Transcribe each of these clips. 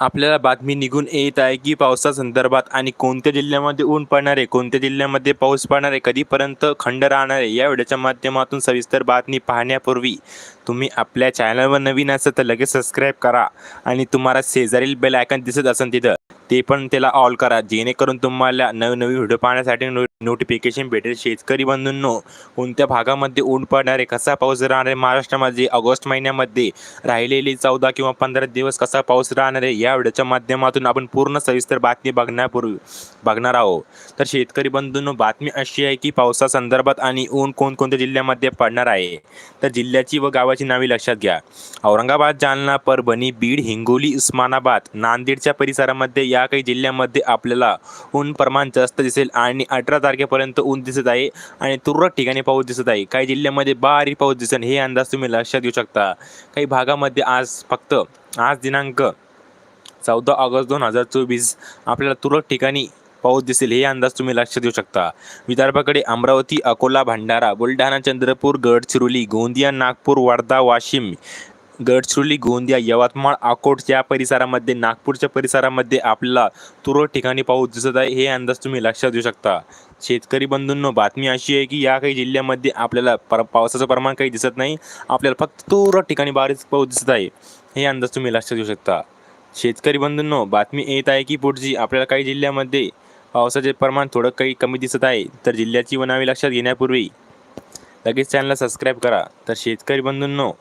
आपल्याला बातमी निघून येत आहे की पावसासंदर्भात आणि कोणत्या जिल्ह्यामध्ये ऊन पडणार आहे कोणत्या जिल्ह्यामध्ये पाऊस पडणार आहे कधीपर्यंत खंड राहणार आहे या व्हिडिओच्या माध्यमातून सविस्तर बातमी पाहण्यापूर्वी तुम्ही आपल्या चॅनलवर नवीन असेल तर लगेच सबस्क्राईब करा आणि तुम्हाला शेजारील बेल आयकन दिसत असेल तिथं. ते पण त्याला ऑल करा. जेणेकरून तुम्हाला नवनवीन व्हिडिओ पाहण्यासाठी नो नोटिफिकेशन भेटेल. शेतकरी बंधूंनो कोणत्या भागामध्ये ऊन पडणार आहे? कसा पाऊस राहणार आहे? महाराष्ट्रामध्ये ऑगस्ट महिन्यामध्ये राहिलेली चौदा किंवा पंधरा दिवस कसा पाऊस राहणार आहे? या व्हिडिओच्या माध्यमातून आपण पूर्ण सविस्तर बातमी बघण्यापूर्वी बघणार आहोत. तर शेतकरी बंधूंनो बातमी अशी आहे की पावसासंदर्भात आणि ऊन कोणकोणत्या जिल्ह्यामध्ये पडणार आहे? तर जिल्ह्याची व गावाची नावे लक्षात घ्या. औरंगाबाद जालना परभणी बीड हिंगोली उस्मानाबाद नांदेडच्या परिसरामध्ये या काही जिल्ह्यामध्ये आपल्याला ऊन प्रमाण जास्त दिसेल आणि अठरा तारखेपर्यंत ऊन दिसत आहे आणि तुरळक ठिकाणी पाऊस दिसत आहे. काही जिल्ह्यामध्ये बारीक पाऊस दिसेल हे अंदाज तुम्ही लक्षात घेऊ शकता. काही भागामध्ये आज फक्त आज दिनांक चौदा ऑगस्ट दोन हजार चोवीस आपल्याला तुरळक ठिकाणी पाऊस दिसेल हे अंदाज तुम्ही लक्षात देऊ शकता. विदर्भाकडे अमरावती अकोला भंडारा बुलढाणा चंद्रपूर गडचिरोली गोंदिया नागपूर वर्धा वाशिम गडचिरोली गोंदिया यवतमाळ अकोट या परिसरामध्ये नागपूरच्या परिसरामध्ये आपल्याला तुरळक ठिकाणी पाऊस दिसत आहे. हे अंदाज तुम्ही लक्षात देऊ शकता. शेतकरी बंधूंनो बातमी अशी आहे की या काही जिल्ह्यामध्ये आपल्याला पर पावसाचं प्रमाण काही दिसत नाही. आपल्याला फक्त तुरळक ठिकाणी बारीक पाऊस दिसत आहे. हे अंदाज तुम्ही लक्षात देऊ शकता. शेतकरी बंधूंनो बातमी येत आहे की पुढची आपल्याला काही जिल्ह्यामध्ये पावसाचे प्रमाण थोडं काही कमी दिसत आहे. तर जिल्ह्याची वनावी लक्षात घेण्यापूर्वी लगेच चॅनलला सबस्क्राईब करा. तर शेतकरी बंधूंनो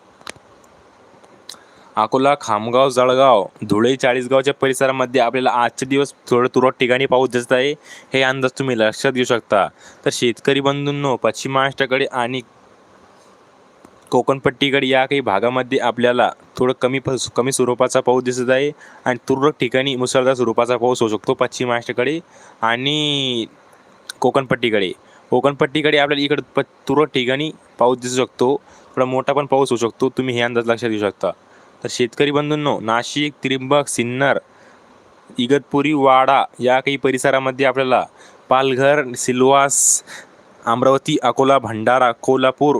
अकोला खामगाव जळगाव धुळे चाळीसगावच्या परिसरामध्ये आपल्याला आजचे दिवस थोडं तुरळक ठिकाणी पाऊस दिसत आहे. हे अंदाज तुम्ही लक्षात घेऊ शकता. तर शेतकरी बंधूंनो पश्चिम महाराष्ट्राकडे आणि कोकणपट्टीकडे या काही भागामध्ये आपल्याला थोडं कमी प कमी स्वरूपाचा पाऊस दिसत आहे आणि तुरळक ठिकाणी मुसळधार स्वरूपाचा पाऊस होऊ शकतो पश्चिम महाराष्ट्राकडे आणि कोकणपट्टीकडे. कोकणपट्टीकडे आपल्याला इकडं प तुरळक ठिकाणी पाऊस दिसू शकतो. थोडा मोठा पण पाऊस होऊ शकतो. तुम्ही हे अंदाज लक्षात घेऊ शकता. तर शेतकरी बंधूंनो नाशिक त्रिंबक सिन्नर इगतपुरी वाडा या काही परिसरामध्ये आपल्याला पालघर सिल्वास अमरावती अकोला भंडारा कोल्हापूर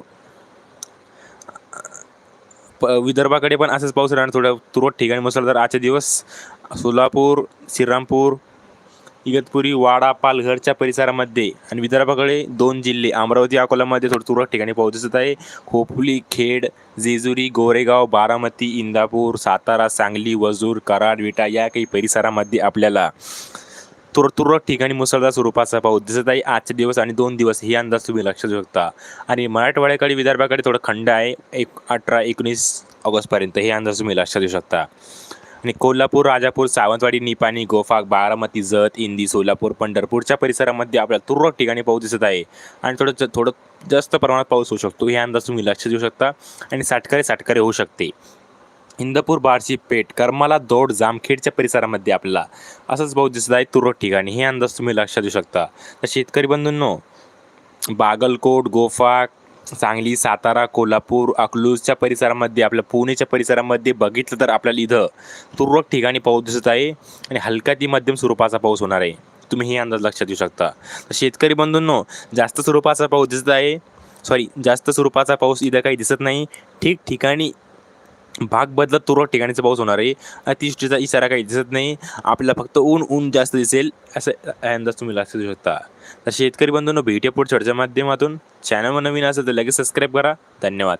प विदर्भाकडे पण असंच पाऊस राहणार. थोड्या तुरळक ठिकाणी मुसळधार आजचे दिवस. सोलापूर श्रीरामपूर इगतपुरी वाडा पालघरच्या परिसरामध्ये आणि विदर्भाकडे दोन जिल्हे अमरावती अकोल्यामध्ये थोडं तुरळक ठिकाणी पाऊस दिसत आहे. खोपली खेड जेजुरी गोरेगाव बारामती इंदापूर सातारा सांगली वजूर कराड विटा या काही परिसरामध्ये आपल्याला तुर तुरळक ठिकाणी मुसळधार स्वरूपाचा पाऊस दिसत आहे. आजचे दिवस आणि दोन दिवस हे अंदाज तुम्ही लक्षात घेऊ शकता आणि मराठवाड्याकडे विदर्भाकडे थोडं खंड आहे. एक अठरा एकोणीस ऑगस्टपर्यंत हे अंदाज तुम्ही लक्षात घेऊ शकता. आणि कोल्हापूर राजापूर सावंतवाडी निपाणी गोफाक बारामती जत इंदी सोलापूर पंढरपूरच्या परिसरामध्ये आपल्याला तुरळक ठिकाणी पाऊस दिसत आहे. आणि थोडं ज- थोडं जास्त प्रमाणात पाऊस होऊ शकतो. हे अंदाज तुम्ही लक्ष देऊ शकता आणि साठकरे साठकरे होऊ शकते. इंदापूर बार्शी पेठ करमाला दौड जामखेडच्या परिसरामध्ये आपल्याला असंच पाऊस दिसत आहे तुरळक ठिकाणी. हे अंदाज तुम्ही लक्षात देऊ शकता. तर शेतकरी बंधूंनो बागलकोट गोफाक सांगली सातारा कोल्हापूर अकलूजच्या परिसरामध्ये आपल्या पुणेच्या परिसरामध्ये बघितलं तर आपल्याला इथं तुरळक ठिकाणी पाऊस दिसत आहे आणि हलका ती मध्यम स्वरूपाचा पाऊस होणार आहे. तुम्ही हे अंदाज लक्षात घेऊ शकता. तर शेतकरी बंधूंनो जास्त स्वरूपाचा पाऊस दिसत आहे. सॉरी जास्त स्वरूपाचा पाऊस इथं काही दिसत नाही. ठिकठिकाणी भाग बदलत तुरळक ठिकाणीचा पाऊस होणार आहे. अतिवृष्टीचा इशारा काही दिसत नाही. आपल्याला फक्त ऊन ऊन जास्त दिसेल असं अंदाज तुम्ही लक्षात देऊ शकता. तर शेतकरी बंधूंनो भेटे पुढच्या माध्यमातून. चॅनलवर नवीन असेल तर लगेच सबस्क्राईब करा. धन्यवाद.